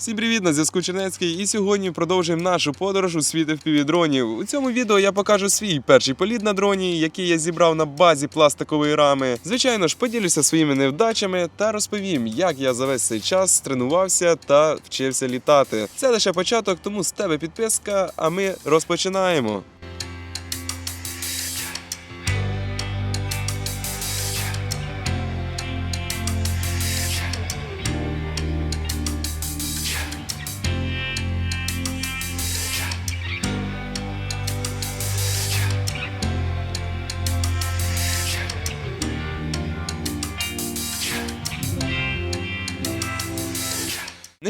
Всім привіт, на зв'язку Чернецький. І сьогодні продовжуємо нашу подорож у світ FPV-дронів. У цьому відео я покажу свій перший політ на дроні, який я зібрав на базі пластикової рами. Звичайно ж, поділюся своїми невдачами та розповім, як я за весь цей час тренувався та вчився літати. Це лише початок, тому з тебе підписка, а ми розпочинаємо.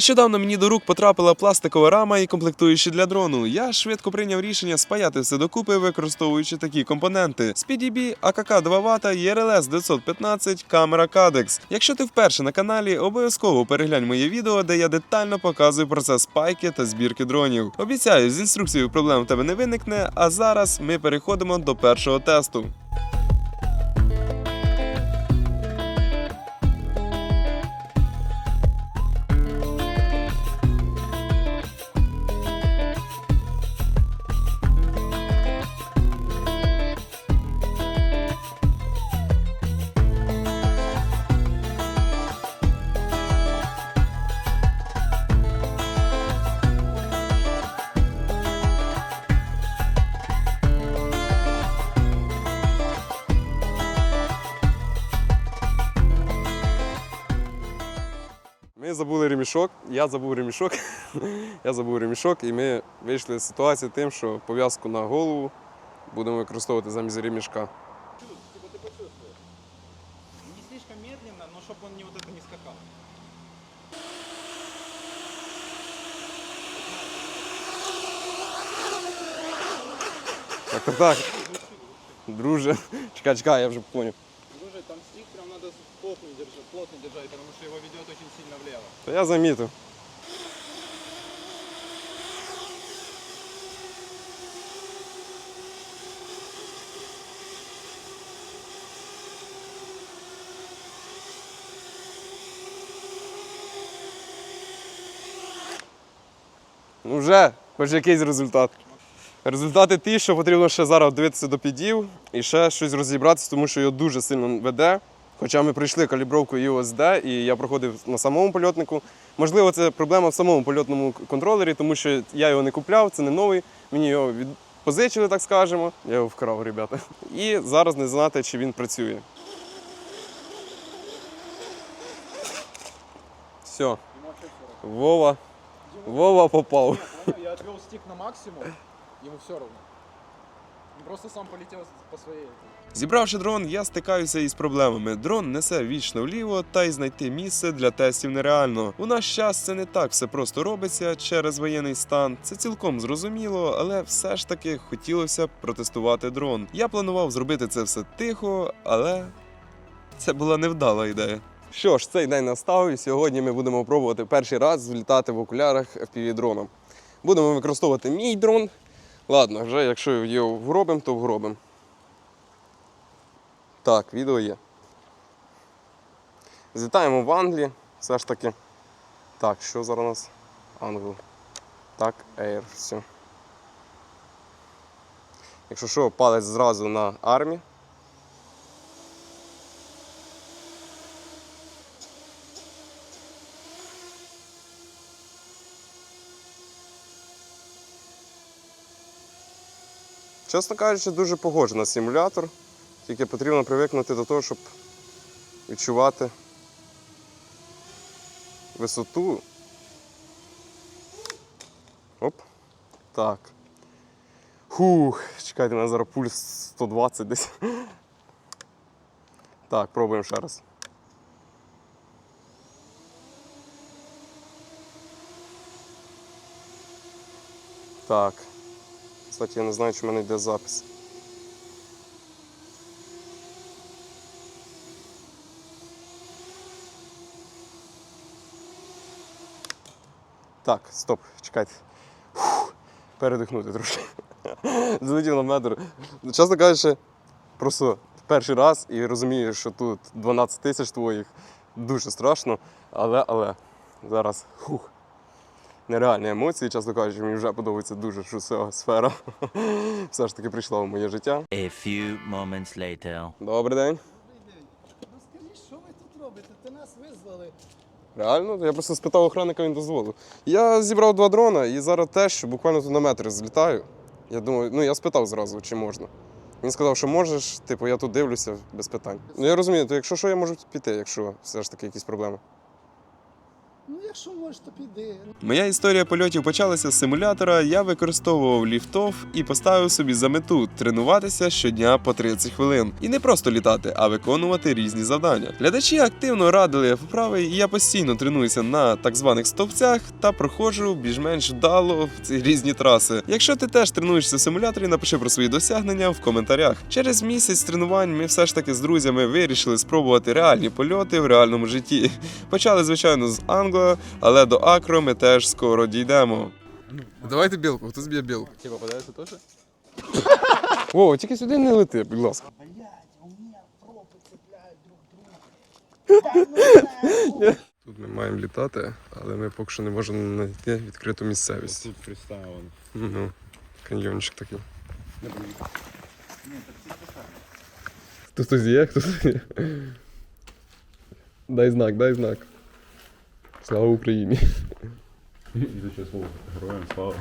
Нещодавно мені до рук потрапила пластикова рама і комплектуючі для дрону. Я швидко прийняв рішення спаяти все докупи, використовуючи такі компоненти: SpeedyB, AKK 2 Вт, ERLS 915, камера Cadex. Якщо ти вперше на каналі, обов'язково переглянь моє відео, де я детально показую процес спайки та збірки дронів. Обіцяю, з інструкцією проблем в тебе не виникне. А зараз ми переходимо до першого тесту. Ми забули ремішок, я забув ремішок, я забув ремішок, і ми вийшли з ситуації тим, що пов'язку на голову будемо використовувати замість ремішка. Типа ты почувствуешь. Не слишком медленно, но чтобы он не вот это не скакал. Так, так, так. Друже, чекай, чекай, я вже поняв. держать, потому что его ведет очень сильно влево. Я замітив. Ну вже, хоч якийсь результат. Результати ті, що потрібно ще зараз дивитися до підів і ще щось розібратися, тому що його дуже сильно веде. Хоча ми пройшли калібровку USD, і я проходив на самому польотнику. Можливо, це проблема в самому польотному контролері, тому що я його не купляв, це не новий. Мені його від... позичили, так скажемо. Я його вкрав, ребята. І зараз не знати, чи він працює. Все. Вова. Вова попав. Я отвел стик на максимум, ему все равно. Просто сам полетел по своей. Зібравши дрон, я стикаюся із проблемами. Дрон несе вічно вліво, та й знайти місце для тестів нереально. У наш час це не так все просто робиться через воєнний стан. Це цілком зрозуміло, але все ж таки хотілося б протестувати дрон. Я планував зробити це все тихо, але це була невдала ідея. Що ж, цей день настав, і сьогодні ми будемо пробувати перший раз злітати в окулярах FPV-дроном. Будемо використовувати мій дрон. Ладно, вже якщо його вгробимо, то вгробимо. Так, відео є. Злітаємо в Англії. Все ж таки. Так, що зараз у нас? Англ. Так, Air, все. Якщо що, палець зразу на армі. Чесно кажучи, дуже похоже на симулятор. Тільки потрібно привикнути до того, щоб відчувати висоту. Оп. Так. Хух, чекайте, у мене зараз пульс 120 десь. Так, пробуємо ще раз. Так. Кстати, я не знаю, чи в мене йде запис. Так, стоп, чекайте. Фух, передихнути трошки. Залетів на метр. Чесно кажучи, просто перший раз і розумію, що тут 12 тисяч твоїх дуже страшно, але, але зараз. Хух. Нереальні емоції, чесно кажучи, мені вже подобається дуже, ця сфера все ж таки прийшла в моє життя. A few moments later. Добрий день. Розкажіть, що ви тут робите? Ти нас визвали. Реально? Я просто спитав охранника, він дозволив. Я зібрав два дрона і зараз теж буквально тут на метр злітаю. Я думаю, ну я спитав зразу, чи можна. Він сказав, що можеш, типу, я тут дивлюся без питань. Ну я розумію, то якщо що, я можу піти, якщо все ж таки якісь проблеми. Ну, якщо можеш, то піди. Моя історія польотів почалася з симулятора. Я використовував ліфтов і поставив собі за мету тренуватися щодня по 30 хвилин. І не просто літати, а виконувати різні завдання. Глядачі активно радили вправи, і я постійно тренуюся на так званих стовпцях та проходжу більш-менш вдало в ці різні траси. Якщо ти теж тренуєшся в симуляторі, напиши про свої досягнення в коментарях. Через місяць тренувань ми все ж таки з друзями вирішили спробувати реальні польоти в реальному житті. Почали, звичайно, з Англо, але до Акро ми теж скоро дійдемо. Давайте білку, хто зб'є білку. Тебе попадается тоже? О, тільки сюди не лети, будь ласка. Тут ми маємо літати, але ми поки що не можемо знайти відкриту місцевість. Тут представлен. Ну, каньйончик такий. Тут хтось є, хтось є. Дай знак, дай знак. Слава Україні. І тут ще слово. Героям слава.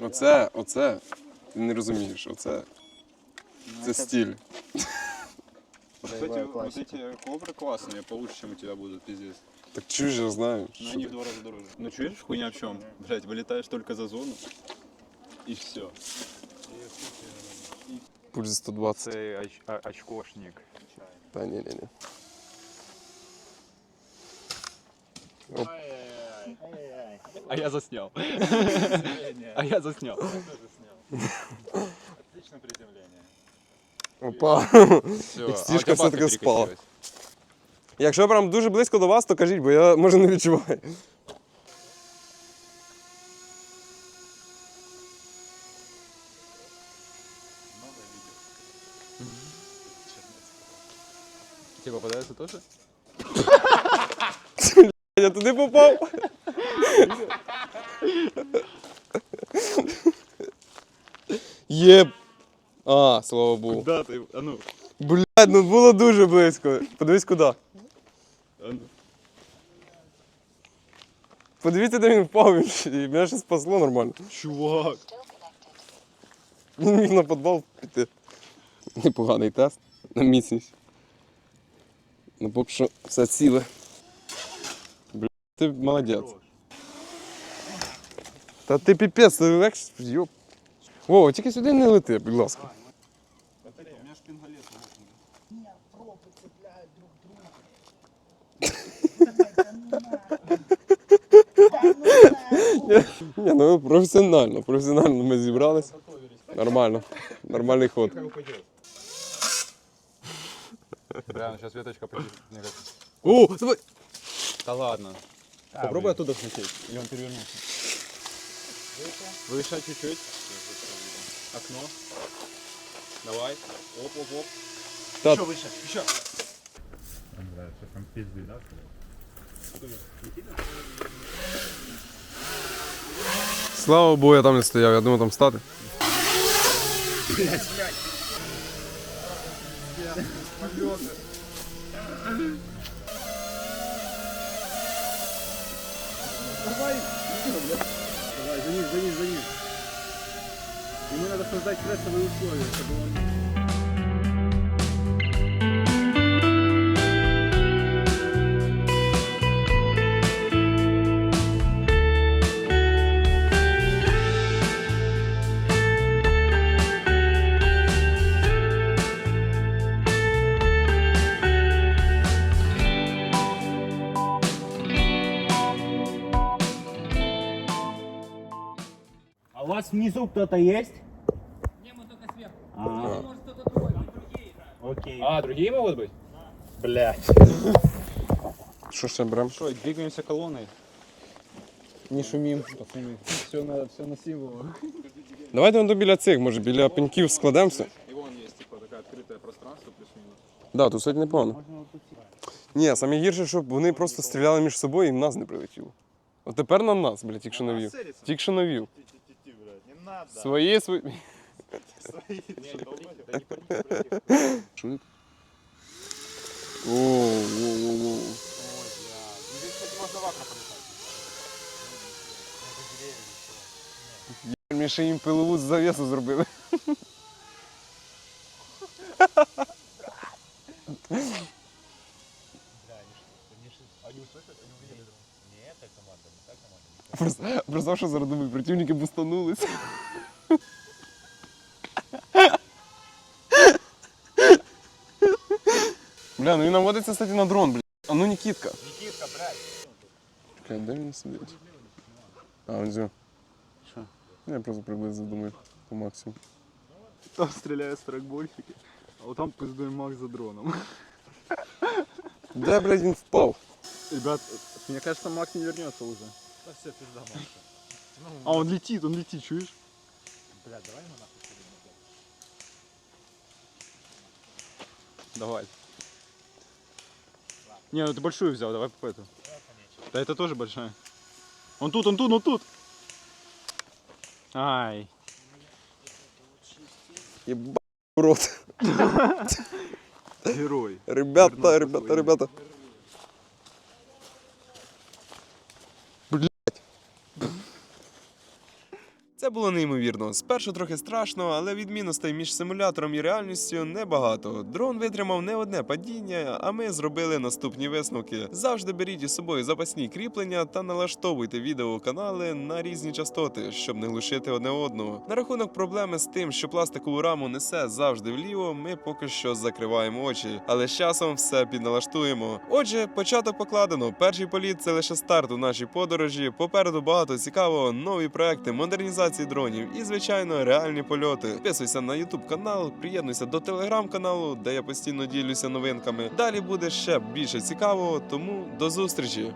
Оце, оце. Ти не розумієш, оце. Це стиль. Кстати, вот эти ковры классные, получше, чем у тебя будут пиздец. Так чую же знаю. Но они в два раза дороже. Ну чуешь, хуйня в чем? Блять, вылетаешь только за зону. И все. Пульс 120. Цей оч- а- очкошник. Та ні, ні, ні. А я заснял. А я заснял. Отличное приземление. Опа. Все, стіжка все-таки спала. Якщо прям дуже близько до вас, то кажіть, бо я може не відчуваю. Тебе попадается тоже? Я туди попав. Єб. А, слава Богу. Да, ты, а ну, Блядь, ну було дуже близько. Подивись куди. а ну. Подивіться, де він впав, він ще- і мене ще спасло нормально. Чувак. Він міг на підвал піти. Непоганий тест на міцність. Ну поки що все ціле. Бля, ти молодець. Та ти піпець, ти легше. Йоп. Вова, тільки сюди не лети, будь ласка. Пропи цепляють друг Ні, ну професіонально, професіонально ми зібрались. Нормально. Нормальний ход. Бля, ну сейчас веточка почти. мне кажется. О, давай. Да ладно. Попробуй оттуда взлететь. Или он перевернулся. Выше чуть-чуть. Окно. Давай. Оп, оп, оп. Та- Еще выше, еще. Слава Богу, я там не стояв, я думав там стати. Давай, за них, за них, за них. Ему надо создать стрессовые условия, чтобы он... А у вас внизу кто-то есть? Не, мы только сверху. А, может кто-то другой, там другие играют. Окей. А, другие могут быть? блядь. Що ще беремо? Что, двигаемся колонной? Не шумим, пацаны. Все на, все на символы. Давайте до біля цих, може, біля пеньків складемося. И вон есть, типа, такое открытое пространство плюс-минус. Да, тут сьогодні непогано. Можно вот Ні, саме гірше, щоб вони просто стріляли між собою і в нас не прилетіло. От тепер на нас, блядь, тільки що навів. Тільки що навів. Свої, свої. Що вони? Воу, воу, воу, воу. Мені ще їм пилову завісу зробили. Просто, просто що зараз думаю, противники бустанулись. Бля, ну він наводиться, кстати, на дрон, бля. А ну Нікітка. Нікітка, блядь. Чекай, де він сидить? А, он зю. Що? Я просто приблизно думаю по максимуму. Там стреляют страйкбольщики, а вот там пиздуем Макс за дроном. Де, блядь, він впав? Ребят, мне кажется, Макс не вернется уже. Да все, пизда Макса. А он летит, он летит, чуешь? Бля, давай ему нахуй Давай. Не, ну ты большую взял, давай по эту. Да это тоже большая. Он тут, он тут, он тут. Ай. В рот. Герой. Ребята, ребята, ребята. Було неймовірно. Спершу трохи страшно, але відмінностей між симулятором і реальністю небагато. Дрон витримав не одне падіння, а ми зробили наступні висновки. Завжди беріть із собою запасні кріплення та налаштовуйте відеоканали на різні частоти, щоб не глушити одне одного. На рахунок проблеми з тим, що пластикову раму несе завжди вліво, ми поки що закриваємо очі, але з часом все підналаштуємо. Отже, початок покладено. Перший політ це лише старт у нашій подорожі. Попереду багато цікавого, нові проекти, модернізації дронів і, звичайно, реальні польоти. Підписуйся на YouTube канал, приєднуйся до телеграм-каналу, де я постійно ділюся новинками. Далі буде ще більше цікавого, тому до зустрічі!